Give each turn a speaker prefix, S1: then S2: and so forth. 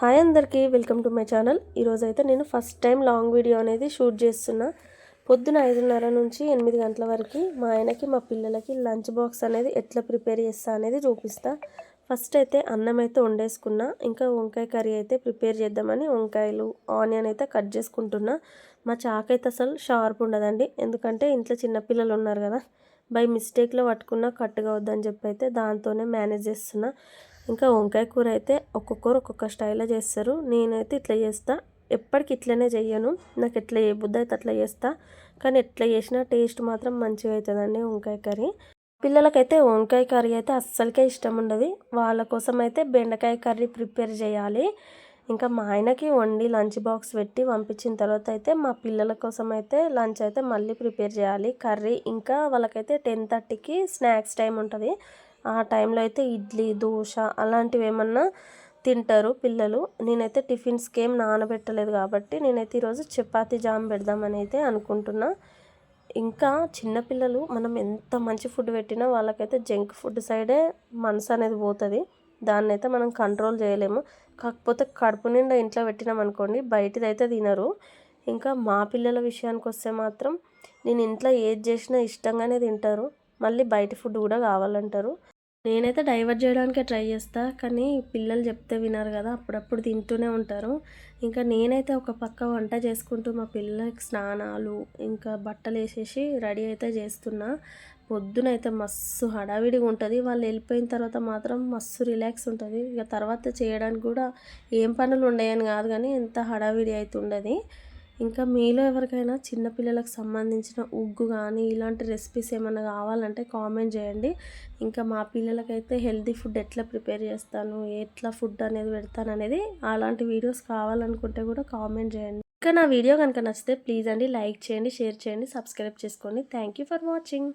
S1: Hi అందరికీ welcome to my channel. ఈరోజు అయితే నేను ఫస్ట్ టైం లాంగ్ వీడియో అనేది షూట్ చేస్తున్నా. పొద్దున ఐదున్నర నుంచి ఎనిమిది గంటల వరకు మా ఆయనకి మా పిల్లలకి లంచ్ బాక్స్ అనేది ఎట్లా ప్రిపేర్ చేస్తా అనేది చూపిస్తా. ఫస్ట్ అయితే అన్నం అయితే వండేసుకున్నా. ఇంకా వంకాయ కర్రీ అయితే ప్రిపేర్ చేద్దామని వంకాయలు ఆనియన్ అయితే కట్ చేసుకుంటున్నా. మా చాక్ అయితే అసలు షార్ప్ ఉండదండి. ఎందుకంటే ఇంట్లో చిన్నపిల్లలు ఉన్నారు కదా. బై మిస్టేక్లో పట్టుకున్నా కట్ కావద్దని చెప్పి అయితే దాంతోనే మేనేజ్ చేస్తున్నా. ఇంకా వంకాయ కూర అయితే ఒక్కొక్కరు ఒక్కొక్క స్టైల్లో చేస్తారు. నేనైతే ఇట్లా చేస్తా. ఎప్పటికి ఇట్లనే చెయ్యను. నాకు ఎట్లా ఏ బుద్ధి అయితే అట్లా చేస్తా. కానీ ఎట్లా చేసినా టేస్ట్ మాత్రం మంచిగా అవుతుందండి వంకాయ కర్రీ. పిల్లలకైతే వంకాయ కర్రీ అయితే అస్సలకే ఇష్టం ఉండదు. వాళ్ళ కోసం అయితే బెండకాయ కర్రీ ప్రిపేర్ చేయాలి. ఇంకా మా ఆయనకి వండి లంచ్ బాక్స్ పెట్టి పంపించిన తర్వాత అయితే మా పిల్లల కోసం అయితే లంచ్ అయితే మళ్ళీ ప్రిపేర్ చేయాలి. కర్రీ ఇంకా వాళ్ళకైతే టెన్ థర్టీకి స్నాక్స్ టైం ఉంటుంది. ఆ టైంలో అయితే ఇడ్లీ దోశ అలాంటివి ఏమన్నా తింటారు పిల్లలు. నేనైతే టిఫిన్స్కి ఏం నానబెట్టలేదు కాబట్టి నేనైతే ఈరోజు చపాతీ జామ్ పెడదామని అయితే అనుకుంటున్నా. ఇంకా చిన్నపిల్లలు మనం ఎంత మంచి ఫుడ్ పెట్టినా వాళ్ళకైతే జంక్ ఫుడ్ సైడే మనసు అనేది పోతుంది. దాన్ని అయితే మనం కంట్రోల్ చేయలేము. కాకపోతే కడుపు నిండా ఇంట్లో పెట్టినాం అనుకోండి బయటిది అయితే తినరు. ఇంకా మా పిల్లల విషయానికి వస్తే మాత్రం నేను ఇంట్లో ఏది చేసినా ఇష్టంగానే తింటారు. మళ్ళీ బయట ఫుడ్ కూడా కావాలంటారు. నేనైతే డైవర్ట్ చేయడానికే ట్రై చేస్తా కానీ పిల్లలు చెప్తే వినరు కదా అప్పుడప్పుడు తింటూనే ఉంటారు. ఇంకా నేనైతే ఒక పక్క వంట చేసుకుంటూ మా పిల్లలకి స్నానాలు ఇంకా బట్టలు వేసేసి రెడీ అయితే చేస్తున్నా. అయితే మస్తు హడావిడిగా ఉంటుంది. వాళ్ళు వెళ్ళిపోయిన తర్వాత మాత్రం మస్తు రిలాక్స్ ఉంటుంది. ఇక తర్వాత చేయడానికి కూడా ఏం పనులు ఉండయని కాదు కానీ ఎంత హడావిడి అయితే ఉండదు. ఇంకా మీలో ఎవరికైనా చిన్నపిల్లలకు సంబంధించిన ఉగ్గు కానీ ఇలాంటి రెసిపీస్ ఏమైనా కావాలంటే కామెంట్ చేయండి. ఇంకా మా పిల్లలకైతే హెల్తీ ఫుడ్ ఎట్లా ప్రిపేర్ చేస్తాను ఎట్లా ఫుడ్ అనేది పెడతాను అనేది అలాంటి వీడియోస్ కావాలనుకుంటే కూడా కామెంట్ చేయండి. ఇంకా నా వీడియో కనుక నచ్చితే ప్లీజ్ అండి లైక్ చేయండి షేర్ చేయండి సబ్స్క్రైబ్ చేసుకోండి. Thank you for watching.